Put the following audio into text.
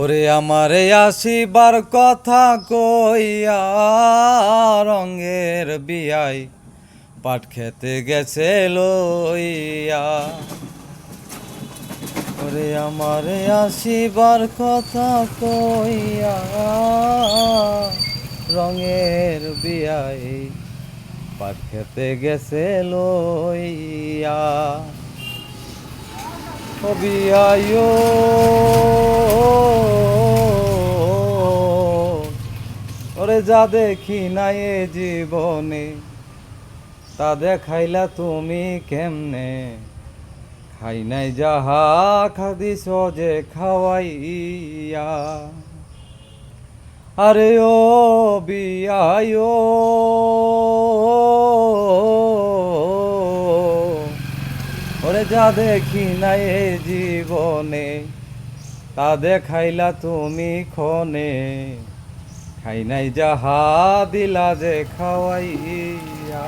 ওরে আমারে আসিবার কথা কইয়া রঙের বিয়াই। পাট খেতে গেছে লইয়া। ওরে আমারে আসিবার কথা কইয়া রঙের বিয়াই। পাট খেতে গেছে লইয়া। বিয়াইও যা দেখি নাই এ জীবনে, তা দেখাইলা তুমি কেমনে? খাই নাই যাহা খাদিস যে খাওয়াইয়া। আরে ও বিয়াইও ওরে যা দেখি নাই এ জীবনে, তা দেখাইলা তুমি ক্ষণে। খাই নাই যাহা দিলা যে খাওয়াইয়া।